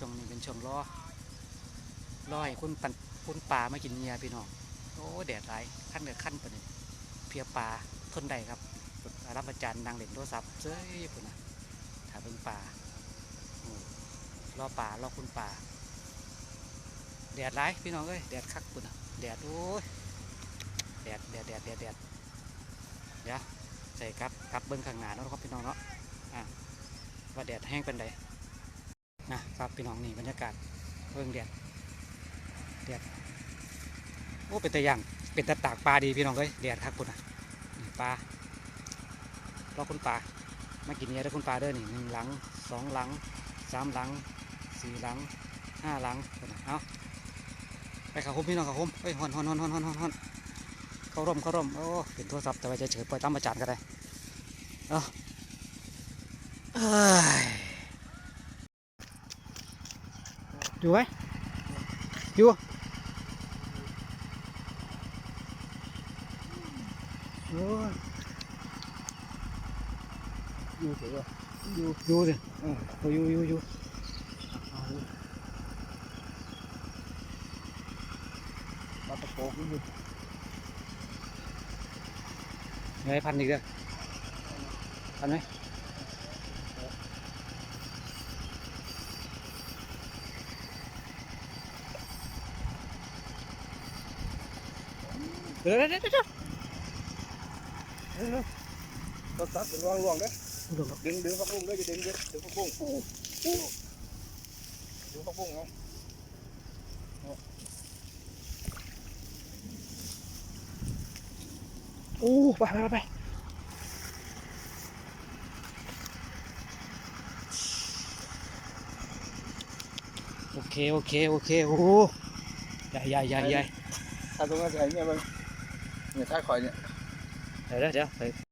ช่วงนี้เป็นช่วงรอรอให้คุณปันคุณป่ามากินเนียพี่น้องโอ้แดดหลขั้นเดือขั้นปะเนี่ยเพียป่าทนได้ครับรับอาจารย์นางเล่นโทรศัพท์เจ้ยพุ่นนะถ่ายเบิ่งป่ารอป่ารอคุณป่าแดดหลพี่น้องเอ้ยแดดคักพุ่นนะแดดโอ้ยแดดแดดแดดแดดแดดเดี๋ยวใส่ครับกลับเบิ้งข้างหน้าเนาะครับพี่น้องเนาะอะว่าแดดแห้งเป็นได นะครับพี่น้องนี่บรรยากาศเบิ่งแดดแดดโอ้เป็นตะย่างเป็นตะตากปลาดีพี่น้องเอ้ยแดดครับคุณอะปลาเรอคุณปลามากินเนี้ยเด้คุณปลาเด้อนี่หนึ่งหลังสองหลังสามหลังสี่หลังห้าหลังนะเอาไปขาคุ้มพี่น้องขาคุ้มเฮ้ยฮอนฮอนฮอนฮอนฮอนฮอนฮอนเข้าร่มเข้าร่มโอ้เป็นโทรศัพท์แต่ว่าจะเฉยปล่อยตามอาจารย์ก็ได้เอาเอ้ ยอยู่ไหมอยู่โอ้ยอยู่เถอะอยู่อยู่สิเออเอาอยู่อยู่อยู่ ปลาตะโกนี่อยู่ ไงพันอีก เดี๋ยวเดี๋ยวเดี๋ยวเดี๋ยวต้นตัดเป็นร่วงร่วงเด้อดึงดึงผักบุ้งเด้อจะดึงเด้อดึงผักบุ้งดึงผักบุ้งไงโอ้ไปไปไปไปโอเคโอเคโอเคโอ้ใหญ่ใหญ่ใหญ่ใหญ่ถ้าตรงนั้นให้เนี่ยมัน เนี่ยท้ายข่อยเนี่ย เดี๋ยวเดี๋ยวเดี๋ยว